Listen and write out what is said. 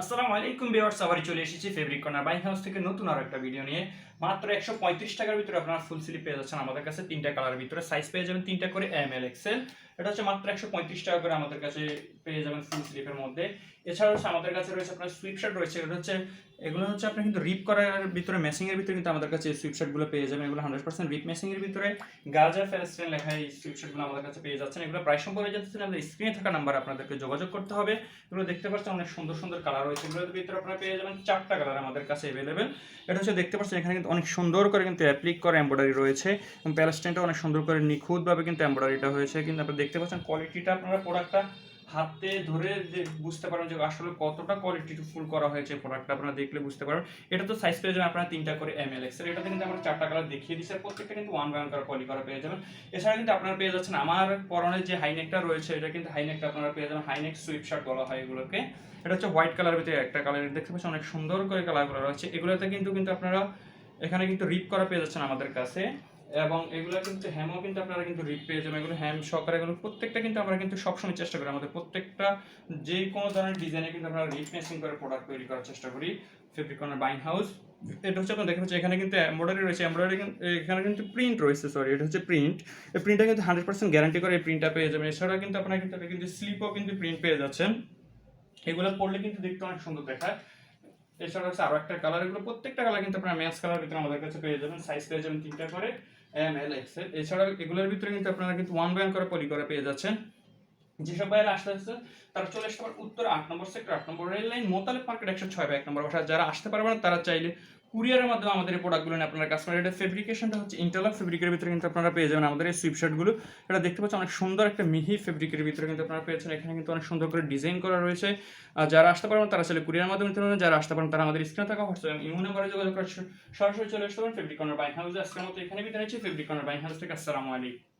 আসসালামু আলাইকুম ভিউয়ার্স আবার চলে এসেছি ফেব্রিক কর্নার বাইক হাউস থেকে নতুন আরও একটা ভিডিও নিয়ে। মাত্র একশো পঁয়ত্রিশ টাকার ভিতরে আপনারা ফুল স্লিপ পেয়ে যাচ্ছেন। আমাদের কাছে তিনটা কালার ভিতরে সাইজ পেয়ে যাবেন। তিনটা করে এম এল এক্সেল এটা হচ্ছে মাত্র একশো পঁয়ত্রিশ টাকা করে আমাদের কাছে পেয়ে যাবেন ফুল স্লিপের মধ্যে। এছাড়া হচ্ছে আমাদের কাছে রয়েছে আপনার সুইপ শার্ট রয়েছে, এটা হচ্ছে, এগুলো হচ্ছে আপনি কিন্তু রিপ করার ভিতরে মেসিং ভিতরে কিন্তু আমাদের কাছে এই সুইপ শার্টগুলো পেয়ে যাবেন। এগুলো হান্ড্রেড পার্সেন্ট রিপ মেসিং এর ভিতরে। গাজা ফেলাস্টেন লেখা এই সুইপ শার্টগুলো আমাদের কাছে পেয়ে যাচ্ছেন। এগুলো প্রায় সম্পর্কে যাচ্ছেন আমাদের স্ক্রিনে থাকা নাম্বার আপনাদেরকে যোগাযোগ করতে হবে। এগুলো দেখতে পাচ্ছেন অনেক সুন্দর সুন্দর কালার রয়েছে। এগুলোর ভিতরে আপনারা পেয়ে যাবেন চারটা কালার আমাদের কাছে অ্যাভেলেবেল এটা হচ্ছে দেখতে পাচ্ছেন, এখানে কিন্তু অনেক সুন্দর করে কিন্তু অ্যাপ্লিক করা এমব্রয়ডারি রয়েছে। এবং প্যালেস্টাইনটা অনেক সুন্দর করে নিখুঁতভাবে কিন্তু এমব্রয়ডারিটা হয়েছে। কিন্তু আপনারা দেখতে পাচ্ছেন কোয়ালিটিটা আপনারা প্রোডাক্টটা হাতে ধরে বুঝতে পারবেন যে আসলে কতটা কোয়ালিটি ফুল করা হয়েছে প্রোডাক্টটা আপনারা দেখলে বুঝতে পারবেন। এটা তো সাইজ পেয়ে যাবেন আপনারা তিনটা করে এম এল এক্সের এটাতে কিন্তু আমরা চারটা কালার দেখিয়ে দিচ্ছি প্রত্যেকটা কিন্তু ওয়ান ওয়ান কালার পলি করা পেয়ে যাবেন। এছাড়া কিন্তু আপনারা পেয়ে যাচ্ছেন আমার পরনের যে হাইনেকটা রয়েছে, এটা কিন্তু হাইনেকটা আপনারা পেয়ে যাবেন। হাইনেক সুইপ শার্ট বলা হয় এগুলোকে। এটা হচ্ছে হোয়াইট কালার ভিতরে একটা কালার দেখতে পাচ্ছেন অনেক সুন্দর করে কালারগুলো রয়েছে। এগুলোতে কিন্তু কিন্তু আপনারা এখানে কিন্তু রিপ করা পেয়ে যাচ্ছেন আমাদের কাছে। এবং এগুলো কিন্তু হ্যামও কিন্তু আপনারা কিন্তু রিপ পেয়ে যাবেন, এগুলো হ্যাম সহকারে এগুলো প্রত্যেকটা কিন্তু আমরা কিন্তু সবসময় চেষ্টা করি। আমাদের প্রত্যেকটা যে কোনো ধরনের ডিজাইনে কিন্তু আমরা রিপ মেসিং করে প্রোডাক্ট তৈরি করার চেষ্টা করি। ফেব্রিকনের বাইন হাউস এটা হচ্ছে আপনার দেখতে পাচ্ছেন এখানে কিন্তু এমব্রয়ডারি রয়েছে এমব্রয়ডারি এখানে কিন্তু প্রিন্ট রয়েছে সরি এটা হচ্ছে প্রিন্ট এই প্রিন্টটা কিন্তু হান্ড্রেড পার্সেন্ট গ্যারান্টি করে এই প্রিন্টটা পেয়ে যাবেন। এছাড়া কিন্তু আপনারা কিন্তু কিন্তু স্লিপও কিন্তু প্রিন্ট পেয়ে যাচ্ছেন। এগুলো পড়লে কিন্তু দেখতে অনেক সুন্দর দেখায়। এছাড়া হচ্ছে আরও একটা কালার এগুলো প্রত্যেকটা কালার কিন্তু আপনারা ম্যাচ কালার ভিতরে আমাদের কাছে পেয়ে যাবেন সাইজ পেয়ে যাবেন তিনটা করে। এম এল এক্সেল এছাড়া এগুলোর ভিতরে কিন্তু আপনারা কিন্তু ওয়ান ব্যান করে পলি করে পেয়ে যাচ্ছেন। যেসব বাইরে আসতে আসতে তারা চলে আসতে পারে উত্তর আট নম্বর সেক্টর আট নম্বর রেল লাইন মোতালেব মার্কেট একশো ছয় বা এক নম্বর বাসা। যারা আসতে পারবে না, তারা চাইলে কুরিয়ারের মাধ্যমে আমাদের এই প্রোডাক্টগুলো নিয়ে আপনারা কাস্টমার এটা ফেব্রিকেশনটা হচ্ছে ইন্টারলক ফেব্রিকের ভিতরে কিন্তু আপনারা পেয়ে যাবেন আমাদের এই সুইপশার্টগুলো এটা দেখতে পাচ্ছেন অনেক সুন্দর একটা মিহি ফেব্রিকের ভিতরে কিন্তু আপনারা পেয়েছেন এখানে কিন্তু অনেক সুন্দর করে ডিজাইন করা রয়েছে। আর যারা আসতে পারবেন, তারা চাইলে কুরিয়ার মাধ্যমে নিতে পারবেন। যারা আসতে পারেন তারা আমাদের স্ক্রিনে থাকা হোয়াটসঅ্যাপ ইমো নাম্বারে যোগাযোগ করে সরাসরি চলে আসতে পারেন ফেব্রিকনের বাইন হাউসে আজকের মতো এখানে বিদায় নিচ্ছি। ফেব্রিকনের বাইন হাউস থেকে আসসালামু আলাইকুম।